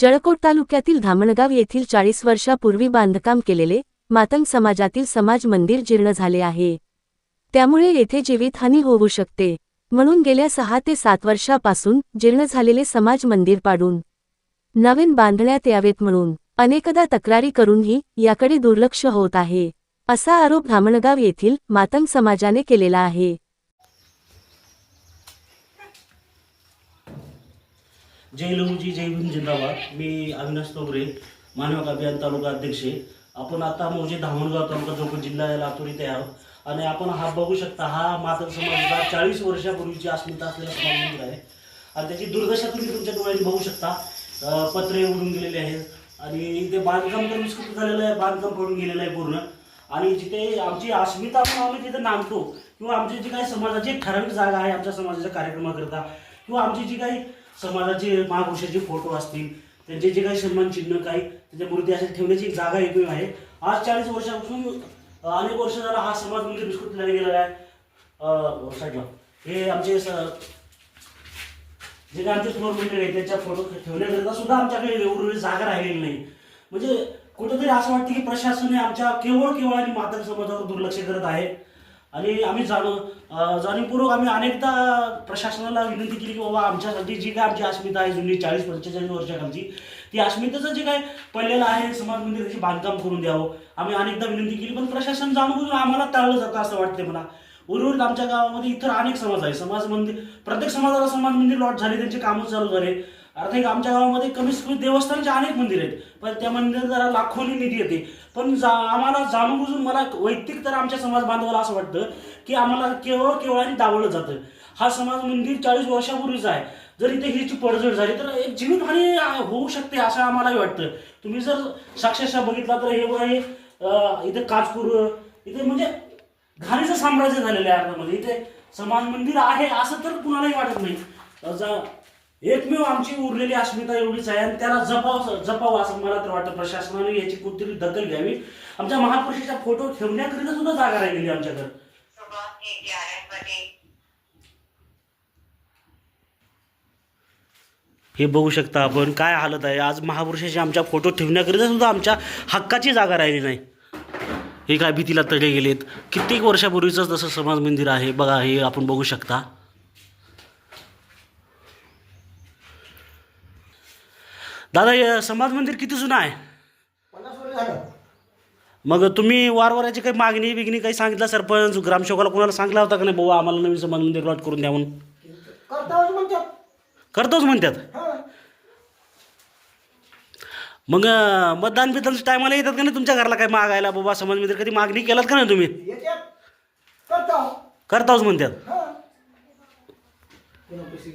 जळकोट तालुक्यातील धामणगाव येथील चाळीस वर्षापूर्वी बांधकाम केलेले मातंग समाजातील समाज मंदिर जीर्ण झाले आहे. त्यामुळे येथे जीवितहानी होऊ शकते. म्हणून गेल्या सहा ते सात वर्षापासून जीर्ण झालेले समाज मंदिर पाडून नवीन बांधण्यात यावेत म्हणून अनेकदा तक्रारी करूनही याकडे दुर्लक्ष होत आहे असा आरोप धामणगाव येथील मातंग समाजाने केलेला आहे. जय लहूजी जय भीम जिंदाबाद. मी अविनाश तोगरे मानवक अभियान तालुका अध्यक्ष आहे. आपण आता म्हणजे धामणगाव तालुका जोको जिल्हा लातूर इथे आहोत. आणि आपण हा बघू शकता हा मातक समाजाचा चाळीस वर्षापूर्वीची अस्मिता असलेला समाज मंदिर आहे. आणि त्याची दुर्दशा तुम्ही तुमच्या डोळ्यांनी बघू शकता. पत्रे उडून गेलेले आहेत. आणि इथे बांधकाम तर विस्कृत झालेलं आहे बांधकाम पडून गेलेलं आहे पूर्ण. आणि जिथे आमची अस्मिता म्हणून आम्ही तिथे नांदतो किंवा आमची जी काही समाजाची ठराविक जागा आहे आमच्या समाजाच्या कार्यक्रमाकरता किंवा आमची जी काही समाजाचे महापुरुषाचे फोटो असतील त्यांचे जे काही सन्मान चिन्ह काही त्यांच्या मूर्ती असेल ठेवण्याची एक जागा एकमेव आहे. आज चाळीस वर्षापासून अनेक वर्ष झाला हा समाज म्हणजे विस्कृत झाला गेलेला आहे. साईडला हे आमचे जे काही आमचे थोर मंडळ आहे त्याच्या फोटो ठेवण्याकरिता सुद्धा आमच्याकडे उर्वरित जागा राहिलेली नाही. म्हणजे कुठेतरी असं वाटतं की प्रशासन हे आमच्या केवळ केवळ आणि मातक समाजावर दुर्लक्ष करत आहे. आणि आम्ही जाणू जाणीवपूर्वक आम्ही अनेकदा प्रशासनाला विनंती केली की बाबा आमच्यासाठी जी काय आमची अस्मिता आहे जुनी चाळीस पंचेचाळीस वर्षाखालची ती अस्मिताचं जे काय पडलेलं आहे समाज मंदिर त्याची बांधकाम करून द्यावं. आम्ही अनेकदा विनंती केली पण प्रशासन जाणून आम्हाला टाळलं जातं असं वाटते मला. उर्वरित आमच्या गावामध्ये इतर अनेक समाज आहे समाज मंदिर प्रत्येक समाजाला समाज मंदिर लॉट झाले त्यांचे कामं चालू झाले. अर्थात आमच्या गावामध्ये कमीत कमी देवस्थानचे अनेक मंदिर आहेत. पण त्या मंदिराला लाखोनी निधी येते. पण जा आम्हाला जाणून बुजून मला वैयक्तिक तर आमच्या समाज बांधवाला असं वाटतं की आम्हाला केवळ केवळ आणि दावलं जातं. हा समाज मंदिर चाळीस वर्षापूर्वीचा आहे. जर इथे हिची पडझड झाली तर एक जीवितहानी होऊ शकते असं आम्हालाही वाटतं. तुम्ही जर साक्षरशः बघितला तर हे बघा हे इथे काचपूर इथे म्हणजे घाणीचं साम्राज्य झालेलं आहे अर्थामध्ये इथे समाज मंदिर आहे असं तर कुणालाही वाटत नाही. जा- एकमेव आमची उरलेली अस्मिता एवढीच आहे आणि त्याला जपाव जपावं असं मला तर वाटतं. प्रशासनाने याची कुठतरी दखल घ्यावी. आमच्या महापुरुषाचा फोटो ठेवण्याकरिता सुद्धा जागा राहिलेली आमच्याकडे. हे बघू शकता आपण काय हालत आहे. आज महापुरुषाचे आमच्या फोटो ठेवण्याकरिता सुद्धा आमच्या हक्काची जागा राहिली नाही. हे काय भीतीला तडे गेलेत. कित्येक वर्षापूर्वीच तसं समाज मंदिर आहे. बघा हे आपण बघू शकता. दादा हे समाज मंदिर किती जुनं आहे? पन्नास वर्ष झालं. मग तुम्ही वारवाराची काही मागणी बिगणी काही सांगितलं? सरपंच ग्रामसेवकाला कोणाला सांगला होता का नाही बाबा आम्हाला नवीन समाज मंदिर लॉट करून द्या म्हणून? म्हणतात. करतोच म्हणतात? हा. मग अं, मतदान बिदानच्या टायमाला येतात का नाही तुमच्या घराला काय मागायला? बाबा समाज मंदिर कधी मागणी केलात का नाही तुम्ही? येतात. करताच म्हणतात. हा. पैसे